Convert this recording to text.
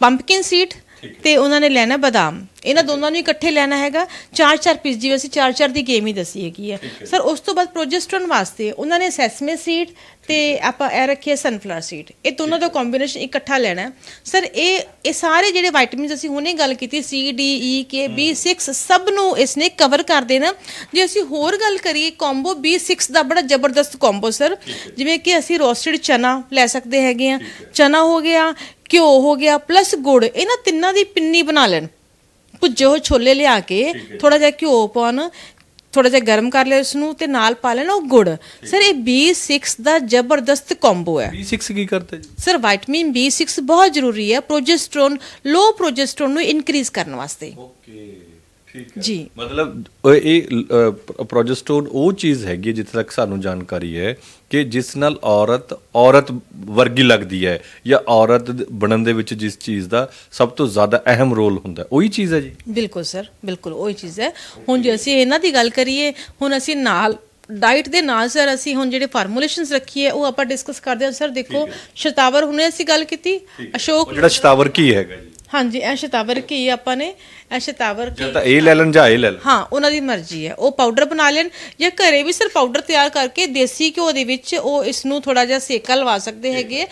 Pumpkin seed ਤੇ ਉਹਨਾਂ ਨੇ ਲੈਣਾ ਬਦਾਮ। ਇਹਨਾਂ ਦੋਨਾਂ ਨੂੰ ਇਕੱਠੇ ਲੈਣਾ ਹੈਗਾ। ਚਾਰ ਚਾਰ ਪੀਸ ਜਿਵੇਂ ਅਸੀਂ ਚਾਰ ਚਾਰ ਦੀ ਗੇਮ ਹੀ ਦੱਸੀ ਹੈਗੀ ਹੈ। ਸਰ ਉਸ ਤੋਂ ਬਾਅਦ ਪ੍ਰੋਜੈਸਟਰੋਨ ਵਾਸਤੇ ਉਹਨਾਂ ਨੇ ਸੈਸਮੇ ਸੀਡ ਤੇ ਆਪਾਂ ਇਹ ਰੱਖਿਆ ਸਨਫਲਾਵਰ ਸੀਡ ਇਹ ਦੋਨਾਂ ਦਾ ਕੰਬੀਨੇਸ਼ਨ ਇਕੱਠਾ ਲੈਣਾ। ਸਰ ਇਹ ਇਹ ਸਾਰੇ ਜਿਹੜੇ ਵਿਟਾਮਿਨਸ ਅਸੀਂ ਹੁਣੇ ਗੱਲ ਕੀਤੀ ਸੀ ਡੀ ਈ ਕੇ B6 ਸਭ ਨੂੰ ਇਸਨੇ ਕਵਰ ਕਰ ਦੇਣਾ ਜੇ ਅਸੀਂ ਹੋਰ ਗੱਲ ਕਰੀਏ ਕੰਬੋ B6 ਦਾ ਬੜਾ ਜ਼ਬਰਦਸਤ ਕੰਬੋ ਸਰ ਜਿਵੇਂ ਕਿ ਅਸੀਂ ਰੋਸਟਡ ਚਨਾ ਲੈ ਸਕਦੇ ਹੈਗੇ ਆ ਚਨਾ ਹੋ ਗਿਆ ਘਿਓ ਹੋ ਗਿਆ ਪਲੱਸ ਗੁੜ ਇਹਨਾਂ ਤਿੰਨਾਂ ਦੀ ਪਿੰਨੀ ਬਣਾ ਲੈਣ। ਭੁੱਜੇ ਹੋਏ ਛੋਲੇ ਲਿਆ ਕੇ ਥੋੜਾ ਜਿਹਾ ਘਿਓ ਪਾਉਣ ਥੋੜਾ ਜਿਹਾ ਗਰਮ ਕਰ ਲਿਆ ਉਸ ਨੂੰ ਤੇ ਨਾਲ ਪਾ ਲੈਣਾ ਉਹ ਗੁੜ। ਸਰ ਇਹ B6 ਦਾ ਜ਼ਬਰਦਸਤ ਕੰਬੋ ਹੈ। B6 ਕੀ ਕਰਦਾ ਜੀ? ਸਰ ਵਿਟਾਮਿਨ B6 ਬਹੁਤ ਜ਼ਰੂਰੀ ਹੈ ਪ੍ਰੋਜੈਸਟਰੋਨ ਲੋ ਪ੍ਰੋਜੈਸਟਰੋਨ ਨੂੰ ਇਨਕਰੀਜ਼ ਕਰਨ ਵਾਸਤੇ। ਓਕੇ। ਠੀਕ ਜੀ। ਮਤਲਬ ਅ, ਇਹ ਪ੍ਰੋਜੈਸਟੋਨ ਉਹ ਚੀਜ਼ ਹੈਗੀ ਹੈ, ਜਿੱਥੇ ਤੱਕ ਸਾਨੂੰ ਜਾਣਕਾਰੀ ਹੈ ਕਿ ਜਿਸ ਨਾਲ ਔਰਤ ਔਰਤ ਵਰਗੀ ਲੱਗਦੀ ਹੈ ਜਾਂ ਔਰਤ ਦ- ਬਣਨ ਦੇ ਵਿੱਚ ਜਿਸ ਚੀਜ਼ ਦਾ ਸਭ ਤੋਂ ਜ਼ਿਆਦਾ ਅਹਿਮ ਰੋਲ ਹੁੰਦਾ ਹੈ, ਉਹੀ ਚੀਜ਼ ਹੈ ਜੀ? ਬਿਲਕੁਲ ਸਰ ਬਿਲਕੁਲ ਉਹੀ ਚੀਜ਼ ਹੈ। ਹੁਣ ਜੇ ਅਸੀਂ ਇਹਨਾਂ ਦੀ ਗੱਲ ਕਰੀਏ ਹੁਣ ਅਸੀਂ ਨਾਲ ਡਾਈਟ ਦੇ ਨਾਲ ਸਰ ਅਸੀਂ ਹੁਣ ਜਿਹੜੇ ਫਾਰਮੂਲੇਸ਼ਨਸ ਰੱਖੀ ਹੈ ਉਹ ਆਪਾਂ ਡਿਸਕਸ ਕਰਦੇ ਹਾਂ। ਸਰ ਦੇਖੋ ਸ਼ਤਾਵਰ ਹੁਣੇ ਅਸੀਂ ਗੱਲ ਕੀਤੀ ਅਸ਼ੋਕ ਉਹ ਜਿਹੜਾ ਸ਼ਤਾਵਰ ਕੀ ਹੈਗਾ ਜੀ? ਹਾਂਜੀ ਇਹ ਸ਼ਤਾਵਰ ਕੀ ਆਪਾਂ ਨੇ ਇਹ ਸ਼ਤਾਵਰ ਕੀ ਜਾਂ ਤਾਂ ਇਹ ਲੈ ਲੈਣ ਜਾਂ ਇਹ ਲੈ ਲੈਣ। ਹਾਂ ਉਹਨਾਂ ਦੀ ਮਰਜ਼ੀ ਹੈ। ਉਹ ਪਾਊਡਰ ਬਣਾ ਲੈਣ ਜਾਂ ਘਰੇ ਵੀ ਸਰ ਪਾਊਡਰ ਤਿਆਰ ਕਰਕੇ ਦੇਸੀ ਘਿਓ ਦੇ ਵਿੱਚ ਉਹ ਇਸ ਨੂੰ ਥੋੜਾ ਜਿਹਾ ਸੇਕਾ ਲਵਾ ਸਕਦੇ ਹੈਗੇ।